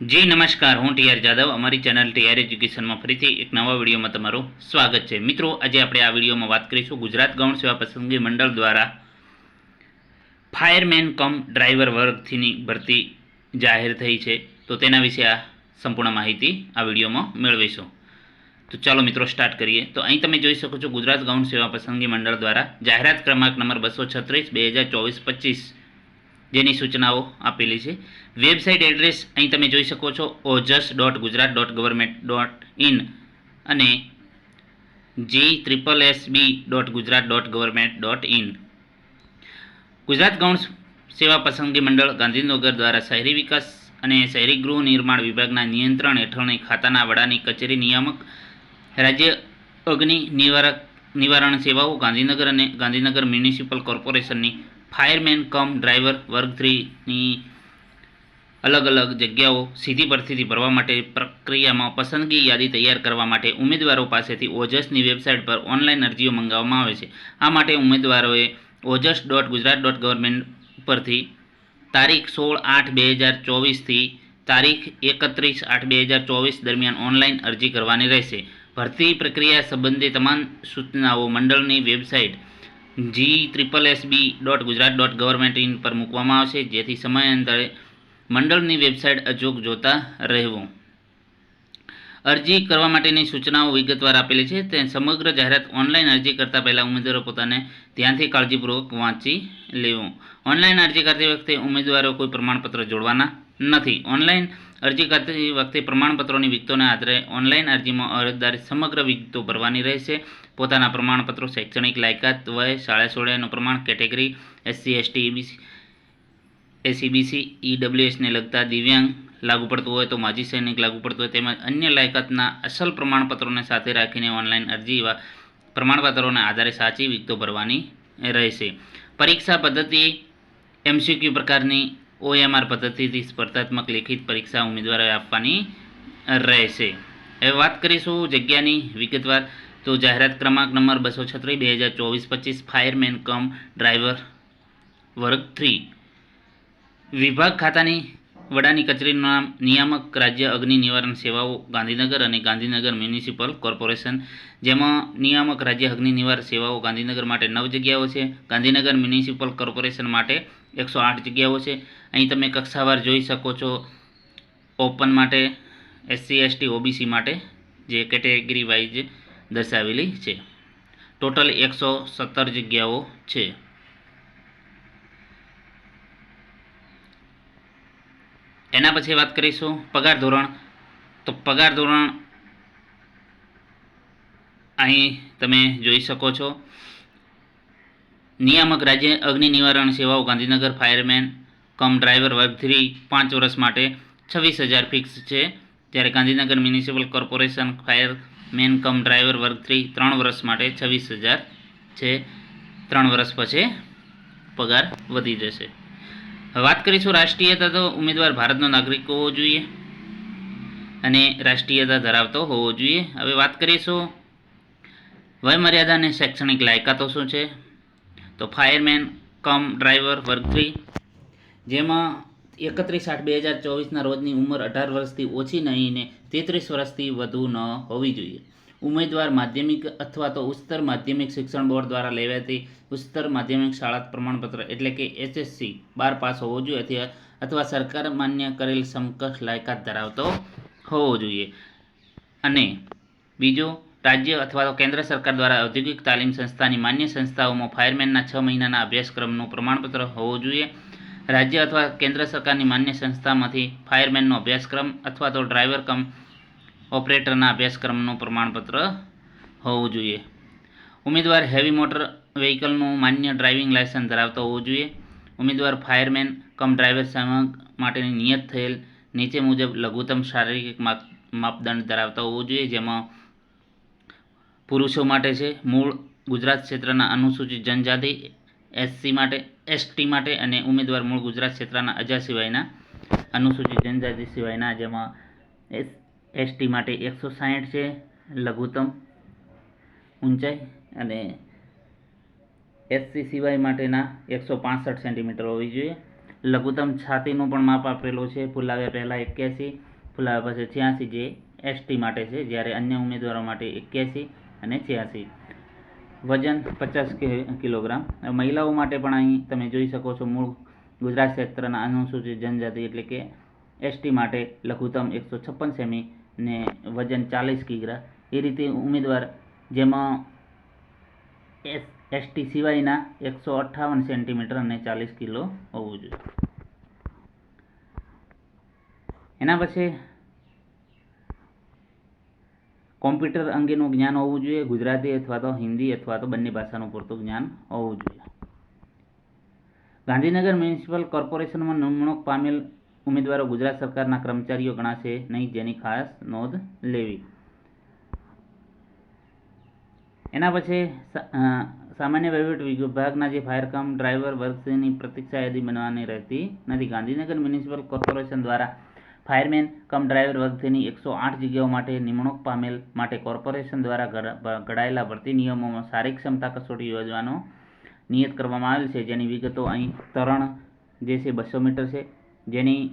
જી, નમસ્કાર. હું ટીઆર જાદવ. અમારી ચેનલ ટીઆર એજ્યુકેશનમાં ફરીથી એક નવા વિડીયોમાં તમારું સ્વાગત છે. મિત્રો, આજે આપણે આ વિડીયોમાં વાત કરીશું ગુજરાત ગૌણ સેવા પસંદગી મંડળ દ્વારા ફાયરમેન કમ ડ્રાઈવર વર્ગથીની ભરતી જાહેર થઈ છે. તો તેના વિશે આ સંપૂર્ણ માહિતી આ વિડીયોમાં મેળવીશું. તો ચાલો મિત્રો, સ્ટાર્ટ કરીએ. તો અહીં તમે જોઈ શકો છો ગુજરાત ગૌણ સેવા પસંદગી મંડળ દ્વારા જાહેરાત ક્રમાંક નંબર બસો છત્રીસ, બે હજાર ચોવીસ, પચીસ જેની સૂચનાઓ આપેલી છે. વેબસાઇટ એડ્રેસ અહીં તમે જોઈ શકો છો, Ojas dot Gujarat dot government dot in અને G triple S B dot Gujarat dot government dot in. Gujarat ગૌણ સેવા પસંદગી મંડળ ગાંધીનગર દ્વારા શહેરી વિકાસ અને શહેરી ગૃહ નિર્માણ વિભાગના નિયંત્રણ હેઠળની ખાતાના વડાની કચેરી નિયામક, રાજ્ય અગ્નિ નિવારક નિવારણ સેવાઓ ગાંધીનગર અને ગાંધીનગર મ્યુનિસિપલ કોર્પોરેશનની ફાયરમેન, કમ ડ્રાઈવર, વર્ગ થ્રીની અલગ અલગ જગ્યાઓ સીધી ભરતીથી ભરવા માટે પ્રક્રિયામાં પસંદગી યાદી તૈયાર કરવા માટે ઉમેદવારો પાસેથી ઓજસની વેબસાઇટ પર ઓનલાઈન અરજીઓ મંગાવવામાં આવે છે. આ માટે ઉમેદવારોએ OJAS dot Gujarat dot government પરથી તારીખ સોળ આઠ બે હજાર ચોવીસથી તારીખ એકત્રીસ આઠ બે હજાર ચોવીસ દરમિયાન ઓનલાઈન અરજી કરવાની રહેશે. ભરતી પ્રક્રિયા સંબંધે તમામ સૂચનાઓ મંડળની website G triple SB dot Gujarat dot government in પર મૂકવામાં આવશે. જેથી સમયાંતરે મંડળની વેબસાઇટ અચૂક જોતા રહેવું. અરજી કરવા માટેની સૂચનાઓ વિગતવાર આપેલી છે. તે સમગ્ર જાહેરાત ઓનલાઈન અરજી કરતાં પહેલાં ઉમેદવારો પોતાને ધ્યાનથી કાળજીપૂર્વક વાંચી લેવું. ઓનલાઈન અરજી કરતી વખતે ઉમેદવારો કોઈ પ્રમાણપત્ર જોડવાના નથી. ઓનલાઈન અરજી કરતી વખતે પ્રમાણપત્રોની વિગતોના આધારે ઓનલાઈન અરજીમાં અરજદારે સમગ્ર વિગતો ભરવાની રહેશે. પોતાના પ્રમાણપત્રો શૈક્ષણિક લાયકાત વય, શાળા સોળાનું પ્રમાણ, category SC ST ABC ACBC ઈડબ્લ્યુએસને લગતા દિવ્યાંગ લાગુ પડતું હોય તો માજી સૈનિક લાગુ પડતું હોય તેમજ અન્ય લાયકાતના અસલ પ્રમાણપત્રોને સાથે રાખીને ઓનલાઈન અરજી એવા પ્રમાણપત્રોના આધારે સાચી વિગતો ભરવાની રહેશે. પરીક્ષા પદ્ધતિ એમસીક્યુ પ્રકારની ઓએમઆર પદ્ધતિથી સ્પર્ધાત્મક લેખિત પરીક્ષા ઉમેદવારોએ આપવાની રહેશે. હવે વાત કરીશું જગ્યાની વિગતવાર. તો જાહેરાત ક્રમાંક નંબર બસો છત્રીસ, બે હજાર ચોવીસ, પચીસ, ફાયરમેન કમ ડ્રાઈવર વર્ગ થ્રી. વિભાગ ખાતાની વડાની કચેરીનું નિયામક રાજ્ય અગ્નિ નિવારણ સેવાઓ ગાંધીનગર અને ગાંધીનગર મ્યુનિસિપલ કોર્પોરેશન, જેમાં નિયામક રાજ્ય અગ્નિ નિવારણ સેવાઓ ગાંધીનગર માટે નવ જગ્યાઓ છે, ગાંધીનગર મ્યુનિસિપલ કોર્પોરેશન માટે એકસો આઠ જગ્યાઓ છે. અહીં તમે કક્ષાવાર જોઈ શકો છો ઓપન માટે એસસી એસટી ઓબીસી માટે જે કેટેગરી વાઇઝ દર્શાવેલી છે. ટોટલ એકસો સત્તર જગ્યાઓ છે. એના પછી વાત કરીશું પગાર ધોરણ. તો પગાર ધોરણ અહીં તમે જોઈ શકો છો. નિયામક રાજ્ય અગ્નિ નિવારણ સેવાઓ ગાંધીનગર ફાયરમેન, કમ ડ્રાઈવર વર્ગ થ્રી પાંચ વર્ષ માટે છવ્વીસ હજાર ફિક્સ છે. જ્યારે Gandhinagar municipal corporation fireman, cum driver વર્ગ થ્રી ત્રણ વર્ષ માટે છવ્વીસ હજાર છે. ત્રણ વર્ષ પછી પગાર વધી જશે. વાત કરીશું રાષ્ટ્રીયતા તો ઉમેદવાર ભારતનો નાગરિક હોવો જોઈએ અને રાષ્ટ્રીયતા ધરાવતો હોવો જોઈએ. હવે વાત કરીશું વયમર્યાદા અને શૈક્ષણિક લાયકાતો શું છે? તો ફાયરમેન, કમ ડ્રાઈવર, વર્ગ થ્રી, જેમાં એકત્રીસ આઠ બે હજાર ચોવીસના રોજની ઉંમર અઢાર વર્ષથી ઓછી નહીં ને તેત્રીસ વર્ષથી વધુ ન હોવી જોઈએ. ઉમેદવાર માધ્યમિક અથવા તો ઉચ્ચતર માધ્યમિક શિક્ષણ બોર્ડ દ્વારા લેવાતી ઉચ્ચતર માધ્યમિક શાળા પ્રમાણપત્ર એટલે કે એસએસસી બાર પાસ હોવો જોઈએ અથવા સરકાર માન્ય કરેલ સમકક્ષ લાયકાત ધરાવતો હોવો જોઈએ. અને બીજો, રાજ્ય અથવા તો કેન્દ્ર સરકાર દ્વારા ઔદ્યોગિક તાલીમ સંસ્થાની માન્ય સંસ્થાઓમાં ફાયરમેનના છ મહિનાના અભ્યાસક્રમનું પ્રમાણપત્ર હોવું જોઈએ. રાજ્ય અથવા કેન્દ્ર સરકારની માન્ય સંસ્થામાંથી ફાયરમેનનો અભ્યાસક્રમ અથવા તો ડ્રાઈવર કમ ઓપરેટરના અભ્યાસક્રમનું પ્રમાણપત્ર હોવું જોઈએ. ઉમેદવાર હેવી મોટર વ્હીકલનું માન્ય ડ્રાઇવિંગ લાયસન્સ ધરાવતો હોવો જોઈએ. ઉમેદવાર ફાયરમેન કમ ડ્રાઈવર સેવા માટેની નિયત થયેલ નીચે મુજબ લઘુત્તમ શારીરિક માપ, માપદંડ ધરાવતા હોવો જોઈએ, જેમાં પુરુષો માટે છે, મૂળ ગુજરાત ક્ષેત્રના અનુસૂચિત જનજાતિ એસસી માટે એસટી માટે અને ઉમેદવાર મૂળ ગુજરાત ક્ષેત્રના અજા સિવાયના અનુસૂચિત જનજાતિ સિવાયના, જેમાં એસ એસટી માટે એકસો સાહીઠ છે, લઘુત્તમ ઊંચાઈ અને એસસી સિવાય માટેના એકસો પાસઠ સેન્ટીમીટર હોવી જોઈએ. લઘુત્તમ છાતીનું પણ માપ આપેલું છે ફુલાવ્યા પહેલાં એક્યાસી, ફુલાવ્યા પછી છ્યાસી, જે એસટી માટે છે, જ્યારે અન્ય ઉમેદવારો માટે એક્યાસી અને છ્યાસી. વજન પચાસ કિલોગ્રામ. મહિલાઓ માટે પણ અહીં તમે જોઈ શકો છો, મૂળ ગુજરાત ક્ષેત્રના અનુસૂચિત જનજાતિ એટલે કે એસટી માટે લઘુત્તમ એકસો છપ્પન સેમી ને વજન ચાલીસ કિગ્રા. એ રીતે ઉમેદવાર જેમાં એસ, એસટી સિવાયના એકસો અઠ્ઠાવન સેન્ટીમીટર અને ચાલીસ કિલો હોવું જોઈએ. એના પછી કોમ્પ્યુટર અંગેનું જ્ઞાન હોવું જોઈએ, ગુજરાતી અથવા તો હિન્દી અથવા તો બંને ભાષાનું પૂરતું જ્ઞાન હોવું જોઈએ. ગાંધીનગર મ્યુનિસિપલ કોર્પોરેશનમાં નિમણૂક પામેલ ઉમેદવારો ગુજરાત સરકારના કર્મચારીઓ ગણાશે નહીં જેની ખાસ નોંધ લેવી. એના પછી સામાન્ય વહીવટ વિભાગના જે ફાયરકામ ડ્રાઈવર વર્ગની પ્રતીક્ષા યાદી બનવાની રહેતી નથી. ગાંધીનગર મ્યુનિસિપલ કોર્પોરેશન દ્વારા ફાયરમેન કમ ડ્રાઈવર વર્ગની એકસો આઠ જગ્યાઓ માટે નિમણૂક પામેલ માટે કોર્પોરેશન દ્વારા ઘડ- ઘડાયેલા ભરતી નિયમોમાં શારીરિક ક્ષમતા કસોટી યોજવાનો નિયત કરવામાં આવેલ છે. જેની વિગતો અહીં તરણ જે છે બસો મીટર છે. જેની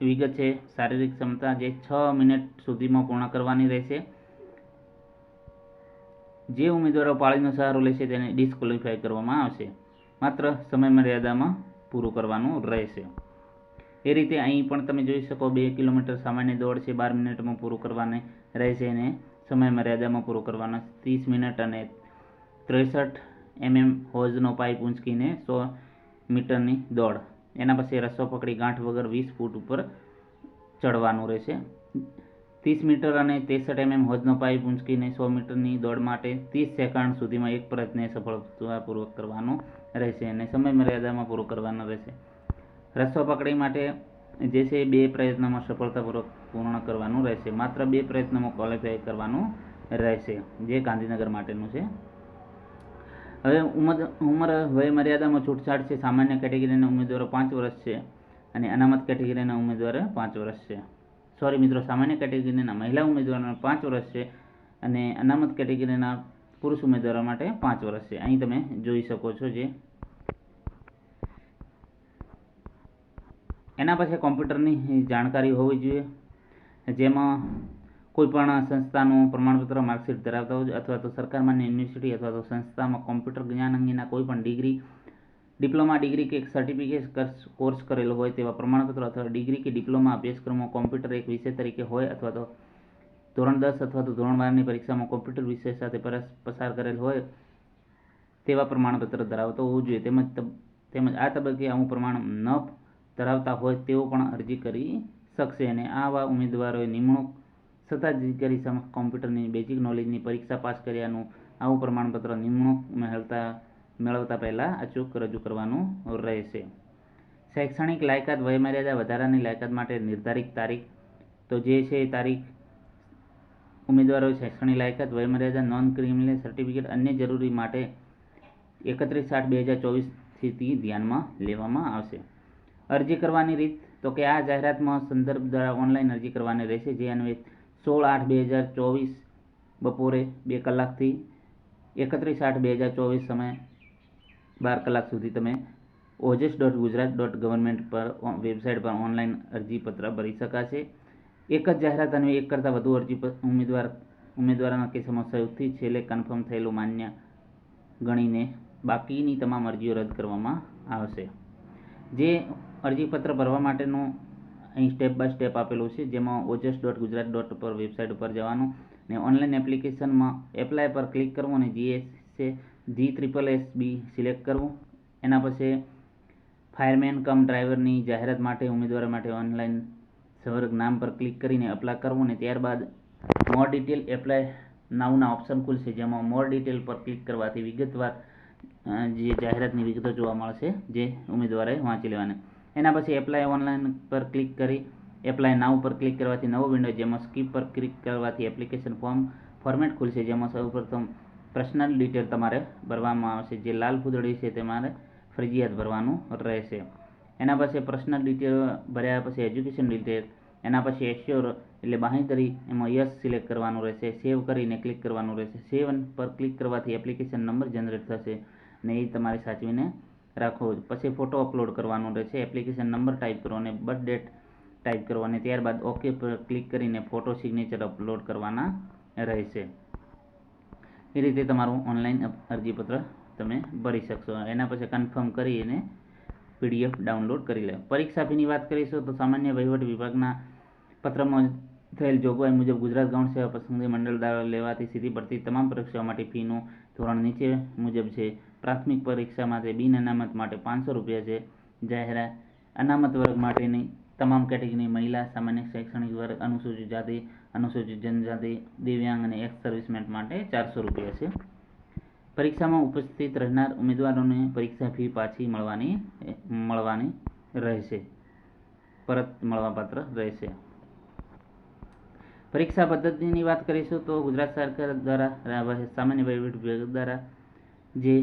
વિગત છે, શારીરિક ક્ષમતા જે છ મિનિટ સુધીમાં પૂર્ણ કરવાની રહેશે. જે ઉમેદવારો પાળીનો સહારો લેશે તેને ડિસ્ક્વોલિફાય કરવામાં આવશે. માત્ર સમય મર્યાદામાં પૂરું કરવાનું રહેશે. એ રીતે અહીં પણ તમે જોઈ શકો બે કિલોમીટર સામાન્ય દોડ છે, બાર મિનિટમાં પૂરું કરવાની રહેશે અને સમય મર્યાદામાં પૂરું કરવાનો ત્રીસ મિનિટ અને ત્રેસઠ એમએમ હોઝનો પાઇપ ઊંચકીને સો મીટરની દોડ. એના પછી રસ્સો પકડી ગાંઠ વગર વીસ ફૂટ ઉપર ચડવાનું રહેશે. ત્રીસ મીટર અને ત્રેસઠ એમએમ હોજનો પાઇપ ઊંચકીને સો મીટરની દોડ માટે ત્રીસ સેકન્ડ સુધીમાં એક પ્રયત્ને સફળતાપૂર્વક કરવાનો રહેશે અને સમય મર્યાદામાં પૂરો કરવાનો રહેશે. રસ્સો પકડી માટે જે છે બે પ્રયત્નોમાં સફળતાપૂર્વક પૂર્ણ કરવાનું રહેશે. માત્ર બે પ્રયત્નોમાં ક્વોલિફાય કરવાનું રહેશે, જે ગાંધીનગર માટેનું છે. હવે ઉંમર ઉંમર વયમર્યાદામાં છૂટછાટ છે. સામાન્ય કેટેગરીના ઉમેદવારો પાંચ વર્ષ છે અને અનામત કેટેગરીના ઉમેદવારો પાંચ વર્ષ છે. સોરી મિત્રો, સામાન્ય કેટેગરીના મહિલા ઉમેદવારોને પાંચ વર્ષ છે અને અનામત કેટેગરીના પુરુષ ઉમેદવારો માટે પાંચ વર્ષ છે. અહીં તમે જોઈ શકો છો જે એના પછી કોમ્પ્યુટરની જાણકારી હોવી જોઈએ, જેમાં કોઈ પણ સંસ્થાનું પ્રમાણપત્ર માર્કશીટ ધરાવતા હોય અથવા તો સરકારમાં યુનિવર્સિટી અથવા તો સંસ્થામાં કોમ્પ્યુટર જ્ઞાન અંગેના કોઈ પણ ડિગ્રી ડિપ્લોમા ડિગ્રી કે સર્ટિફિકેટ કોર્સ કરેલો હોય તેવા પ્રમાણપત્રો અથવા ડિગ્રી કે ડિપ્લોમા અભ્યાસક્રમો કોમ્પ્યુટર એક વિષય તરીકે હોય અથવા તો ધોરણ દસ અથવા તો ધોરણ બારની પરીક્ષામાં કોમ્પ્યુટર વિષય સાથે પસાર કરેલ હોય તેવા પ્રમાણપત્ર ધરાવતો હોવું જોઈએ. તેમજ તેમજ આ તબક્કે આવું પ્રમાણ ન ધરાવતા હોય તેઓ પણ અરજી કરી શકશે અને આવા ઉમેદવારોએ નિમણૂક સત્તાધિકારી સમક્ષ કોમ્પ્યુટરની બેઝિક નોલેજની પરીક્ષા પાસ કર્યાનું આવું પ્રમાણપત્ર નિમણૂક મેળવતા મેળવતા પહેલાં અચૂક રજૂ કરવાનું રહેશે. શૈક્ષણિક લાયકાત વયમર્યાદા વધારાની લાયકાત માટે નિર્ધારિત તારીખ. તો જે છે એ તારીખ. ઉમેદવારો શૈક્ષણિક લાયકાત વયમર્યાદા નોન ક્રિમિનલ સર્ટિફિકેટ અન્ય જરૂરી માટે એકત્રીસ આઠ બે હજાર ચોવીસથી ધ્યાનમાં લેવામાં આવશે. અરજી કરવાની રીત. તો કે આ જાહેરાતમાં સંદર્ભ દ્વારા ઓનલાઈન અરજી કરવાની રહેશે. જે અન્વયે સોળ આઠ બે હજાર ચોવીસ બપોરે બે કલાકથી એકત્રીસ આઠ બે હજાર ચોવીસ સમય બાર કલાક સુધી તમે Ojas dot Gujarat dot government પર વેબસાઇટ પર ઓનલાઈન અરજીપત્ર ભરી શકાશે. એક જ જાહેરાત અને એક કરતાં વધુ અરજી ઉમેદવાર, ઉમેદવારોના કેસોમાં સહયોગથી છેલ્લે કન્ફર્મ થયેલું માન્ય ગણીને બાકીની તમામ અરજીઓ રદ કરવામાં આવશે. જે અરજીપત્ર ભરવા માટેનું અહીં સ્ટેપ બાય સ્ટેપ આપેલું છે, જેમાં ઓજસ ડોટ ગુજરાત ડોટ પર વેબસાઇટ ઉપર જવાનું ને ઓનલાઈન એપ્લિકેશનમાં એપ્લાય પર ક્લિક કરવું અને જીએસ છે G triple S B select કરવું. એના પછી ફાયરમેન કમ ડ્રાઈવરની જાહેરાત માટે, ઉમેદવારો માટે ઓનલાઈન સંવર્ગ નામ પર ક્લિક કરીને અપ્લાય કરવું અને ત્યારબાદ મોર ડિટેલ એપ્લાય નાવના ઓપ્શન ખુલશે જેમાં મોર ડિટેલ પર ક્લિક કરવાથી વિગતવાર જે જાહેરાતની વિગતો જોવા મળશે, જે ઉમેદવારે વાંચી લેવાની. એના પછી એપ્લાય ઓનલાઈન પર ક્લિક કરી એપ્લાય નાવ પર ક્લિક કરવાથી નવો વિન્ડો જેમાં સ્કીપ પર ક્લિક કરવાથી એપ્લિકેશન ફોર્મ ફોર્મેટ ખુલશે, જેમાં સૌપ્રથમ પર્સનલ ડિટેલ તમારે ભરવામાં આવશે, જે લાલ ફૂદડી છે તમારે ફરજિયાત ભરવાનું રહેશે. એના પછી પર્સનલ ડિટેલ ભર્યા પછી એજ્યુકેશન ડિટેલ એના પછી એશ્યોર એટલે બાંહેધરી એમાં યસ સિલેક્ટ કરવાનું રહેશે સેવ કરીને ક્લિક કરવાનું રહેશે. સેવ પર ક્લિક કરવાથી એપ્લિકેશન નંબર જનરેટ થશે ને એ તમારે સાચવીને રાખવો પછી ફોટો અપલોડ કરવાનો રહેશે. એપ્લિકેશન નંબર ટાઈપ કરો અને બર્થ ડેટ ટાઈપ કરો અને ત્યારબાદ ઓકે પર ક્લિક કરીને ફોટો સિગ્નેચર અપલોડ કરવાના રહેશે. એ રીતે તમારું ઓનલાઈન અરજીપત્ર તમે ભરી શકશો. એના પછી કન્ફર્મ કરીને પીડીએફ ડાઉનલોડ કરી લે. પરીક્ષા ફીની વાત કરીશું તો સામાન્ય વહીવટ વિભાગના પત્રમાં થયેલ જોગવાઈ મુજબ ગુજરાત ગૌણ સેવા પસંદગી મંડળ દ્વારા લેવાતી સીધી પડતી તમામ પરીક્ષાઓ માટે ફીનું ધોરણ નીચે મુજબ છે. પ્રાથમિક પરીક્ષા માટે બિન અનામત માટે પાંચસો રૂપિયા છે. જાહેરાત અનામત વર્ગ માટેની તમામ કેટેગરીની મહિલા, સામાન્ય શૈક્ષણિક વર્ગ, અનુસૂચિત જાતિ, અનુસૂચિત જનજાતિ, દિવ્યાંગ અને એક્સ સર્વિસમેન્ટ માટે ચારસો રૂપિયા છે. પરીક્ષામાં ઉપસ્થિત રહેનાર ઉમેદવારોને પરીક્ષા ફી પાછી મળવાની મળવાની રહેશે. પરત મળવાપાત્ર રહેશે. પરીક્ષા પદ્ધતિની વાત કરીશું તો ગુજરાત સરકાર દ્વારા સામાન્ય વહીવટ વિભાગ દ્વારા જે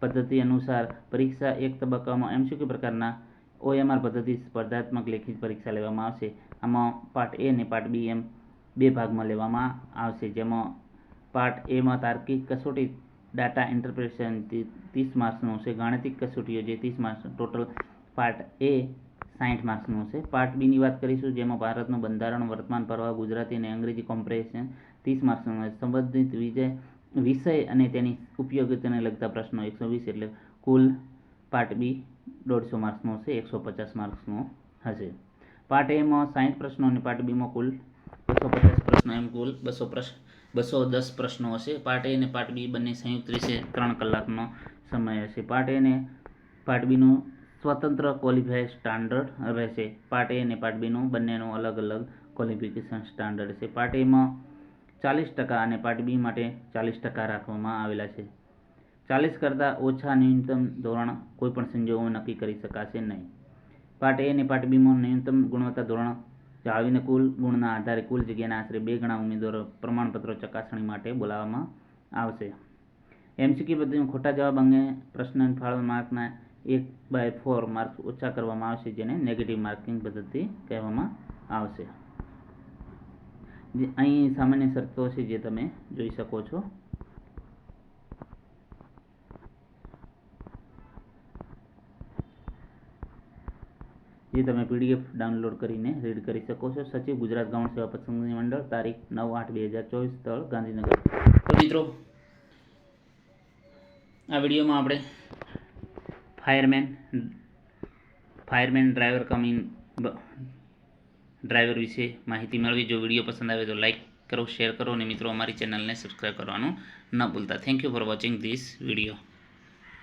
પદ્ધતિ અનુસાર પરીક્ષા એક તબક્કામાં એમસીક્યુ પ્રકારના ઓએમઆર પદ્ધતિ સ્પર્ધાત્મક લેખિત પરીક્ષા લેવામાં આવશે. આમાં પાર્ટ એ અને પાર્ટ બી એમ બે ભાગમાં લેવામાં આવશે. જેમાં પાર્ટ એમાં તાર્કિક કસોટી ડાટા ઇન્ટરપ્રિટેશન ત્રીસ માર્ક્સનું છે ગાણિતિક કસોટીઓ જે ત્રીસ માર્ક્સ, ટોટલ પાર્ટ એ સાઠ માર્ક્સનું છે પાર્ટ બીની વાત કરીશું, જેમાં ભારતનું બંધારણ, વર્તમાન પ્રવાહ ગુજરાતી અને અંગ્રેજી કોમ્પ્રેશન ત્રીસ માર્ક્સનું સંબંધિત વિજય વિષય અને તેની ઉપયોગીતાને લગતા પ્રશ્નો એકસો વીસ એટલે કુલ પાર્ટ બી દોઢસો માર્ક્સનો છે, એકસો પચાસ માર્ક્સનો હશે. પાર્ટ એમાં સાઠ પ્રશ્નો અને પાર્ટ બીમાં કુલ બસો પચાસ પ્રશ્નો, એમ કુલ બસો પ્રશ્ન બસો દસ પ્રશ્નો હશે. પાર્ટ એ અને પાર્ટ બી બંને સંયુક્ત રીતે ત્રણ કલાકનો સમય હશે. પાર્ટ એ અને પાર્ટ બીનું સ્વતંત્ર ક્વોલિફાય સ્ટાન્ડર્ડ રહેશે. પાર્ટ એ અને પાર્ટ બીનું બંનેનું અલગ અલગ ક્વોલિફિકેશન સ્ટાન્ડર્ડ છે પાર્ટ એમાં ચાલીસ ટકા અને પાર્ટ બી માટે ચાલીસ ટકા રાખવામાં આવેલા છે. ચાલીસ કરતાં ઓછા ન્યૂનતમ ધોરણ કોઈપણ સંજોગોમાં નક્કી કરી શકાશે નહીં. પાર્ટ એ અને પાર્ટ બીમાં ન્યૂનતમ ગુણવત્તા ધોરણ જાળવીને કુલ ગુણના આધારે કુલ જગ્યાના આશરે બે ગણા ઉમેદવારો પ્રમાણપત્રો ચકાસણી માટે બોલાવવામાં આવશે. એમસીક્યુ પદ્ધતિમાં ખોટા જવાબ અંગે પ્રશ્ન ફાળવા માર્કના એક બાય ફોર માર્ક્સ ઓછા કરવામાં આવશે જેને નેગેટિવ માર્કિંગ પદ્ધતિ કહેવામાં આવશે. અહીં સામાન્ય શરતો છે જે તમે જોઈ શકો છો. જે તમે પીડીએફ ડાઉનલોડ કરીને રીડ કરી શકો છો. સચિવ ગુજરાત ગૌણ સેવા પસંદગી મંડળ, તારીખ નવ આઠ બે હજાર ચોવીસ, સ્થળ ગાંધીનગર. તો મિત્રો, આ વિડીયોમાં આપણે fireman fireman driver coming driver વિશે માહિતી મેળવી જો વીડિયો પસંદ આવે તો લાઇક કરો, શેર કરો અને મિત્રો અમારી ચેનલને સબસ્ક્રાઈબ કરવાનું ન ભૂલતા. Thank you for watching this video